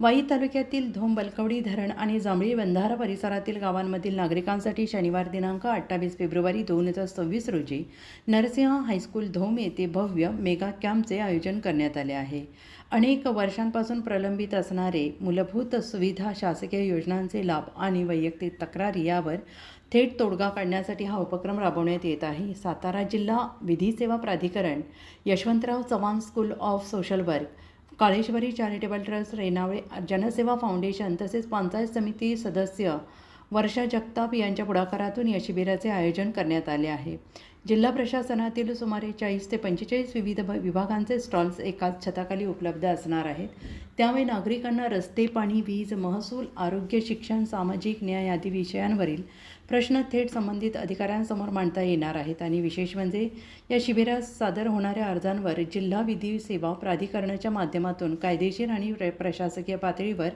वाई तालुक्यातील धोम बलकवडी धरण आणि जांभळी बंधारा परिसरातील गावांमधील नागरिकांसाठी शनिवार दिनांक अठ्ठावीस फेब्रुवारी दोन हजार सव्वीस रोजी नरसिंह हायस्कूल धोम येथे भव्य मेगा कॅम्पचे आयोजन करण्यात आले आहे. अनेक वर्षांपासून प्रलंबित असणारे मूलभूत सुविधा शासकीय योजनांचे लाभ आणि वैयक्तिक तक्रारी यावर थेट तोडगा काढण्यासाठी हा उपक्रम राबवण्यात येत आहे. सातारा जिल्हा विधी सेवा प्राधिकरण Yashwantrao Chavan school of social work Kaleshwari charitable trust Renavale Jansewa foundation तसेच पंचायत समिती सदस्य वर्षा जगताप यांच्या पुढाकारातून या शिबिराचे आयोजन करण्यात आले आहे. जिल्हा प्रशासनातील सुमारे चाळीस ते पंचेचाळीस विविध विभागांचे स्टॉल्स एकाच छताखाली उपलब्ध असणार आहेत. त्यामुळे नागरिकांना रस्ते पाणी वीज महसूल आरोग्य शिक्षण सामाजिक न्याय आदी विषयांवरील प्रश्न थेट संबंधित अधिकाऱ्यांसमोर मांडता येणार आहेत. आणि विशेष म्हणजे या शिबिरात सादर होणाऱ्या अर्जांवर जिल्हा विधी सेवा प्राधिकरणाच्या माध्यमातून कायदेशीर आणि प्र- प्रशासकीय पातळीवर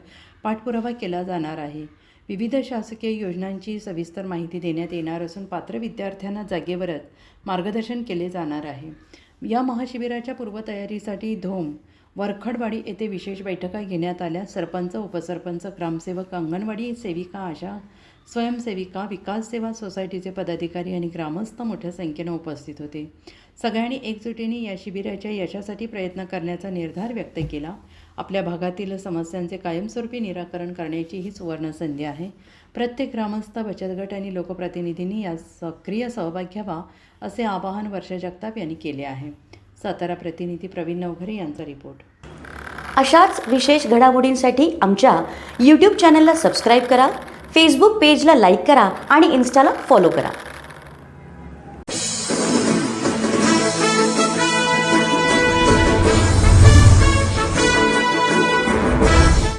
पाठपुरावा केला जाणार आहे. विविध शासकीय योजनांची सविस्तर माहिती देण्यात येणार असून पात्र विद्यार्थ्यांना जागेवरच मार्गदर्शन केले जाणार आहे. या महाशिबिराच्या पूर्वतयारीसाठी धोम वरखडवाडी येथे विशेष बैठका घेण्यात आल्या. सरपंच उपसरपंच ग्रामसेवक अंगणवाडी सेविका आशा स्वयंसेविका विकास सेवा सोसायटीचे पदाधिकारी आणि ग्रामस्थ मोठ्या संख्येनं उपस्थित होते. सगळ्यांनी एकजुटीने या शिबिराच्या यशासाठी प्रयत्न करण्याचा निर्धार व्यक्त केला. आपल्या भागातील समस्यांचे कायमस्वरूपी निराकरण करण्याची ही सुवर्ण संधी आहे. प्रत्येक ग्रामस्थ बचत गट आणि लोकप्रतिनिधींनी यात सक्रिय सहभाग घ्यावा असे आवाहन वर्षा जगताप यांनी केले आहे. सातारा प्रतिनिधी प्रवीण नवघरे यांचा रिपोर्ट. अशाच विशेष घडामोडींसाठी आमच्या यूट्यूब चॅनलला सबस्क्राईब करा फेसबुक पेजला लाईक करा आणि इन्स्टाला फॉलो करा.